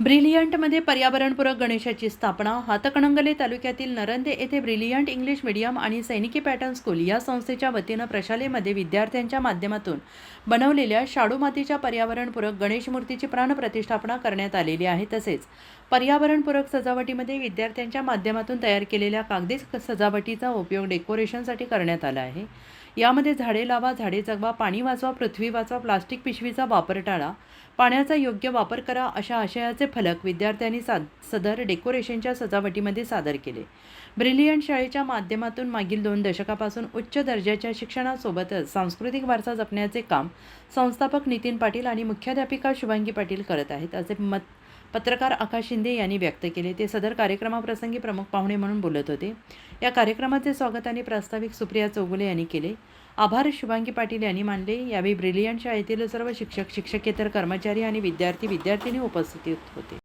ब्रिलियंटमध्ये पर्यावरणपूरक गणेशाची स्थापना हातकणंगले तालुक्यातील नरंदे येथे ब्रिलियंट इंग्लिश मीडियम आणि सैनिकी पॅटर्न स्कूल या संस्थेच्या वतीनं प्रशालेमध्ये विद्यार्थ्यांच्या माध्यमातून बनवलेल्या शाडू मातीच्या पर्यावरणपूरक गणेश मूर्तीची प्राणप्रतिष्ठापना करण्यात आलेली आहे. तसेच पर्यावरणपूरक सजावटीमध्ये विद्यार्थ्यांच्या माध्यमातून तयार केलेल्या कागदी सजावटीचा उपयोग डेकोरेशनसाठी करण्यात आला आहे. यामध्ये झाडे लावा झाडे जगवा पाणी वाचवा पृथ्वी वाचवा प्लास्टिक पिशवीचा वापर टाळा पाण्याचा योग्य वापर करा अशा आशयाचे फलक विद्यार्थ्यांनी सा सदर डेकोरेशनच्या सजावटीमध्ये सादर केले. ब्रिलियंट शाळेच्या माध्यमातून मागील दोन दशकापासून उच्च दर्जाच्या शिक्षणासोबतच सांस्कृतिक वारसा जपण्याचे काम संस्थापक नितीन पाटील आणि मुख्याध्यापिका शुभांगी पाटील करत आहेत असे मत पत्रकार आकाश शिंदे यांनी व्यक्त केले. ते सदर कार्यक्रमाप्रसंगी प्रमुख पाहुणे म्हणून बोलत होते. या कार्यक्रमाचे स्वागत आणि प्रास्ताविक सुप्रिया चौगुले यांनी केले. आभार शुभांगी पाटील यांनी मानले. यावेळी ब्रिलियंट शाळेतील सर्व शिक्षक शिक्षकेतर कर्मचारी आणि विद्यार्थी विद्यार्थिनी उपस्थित होते.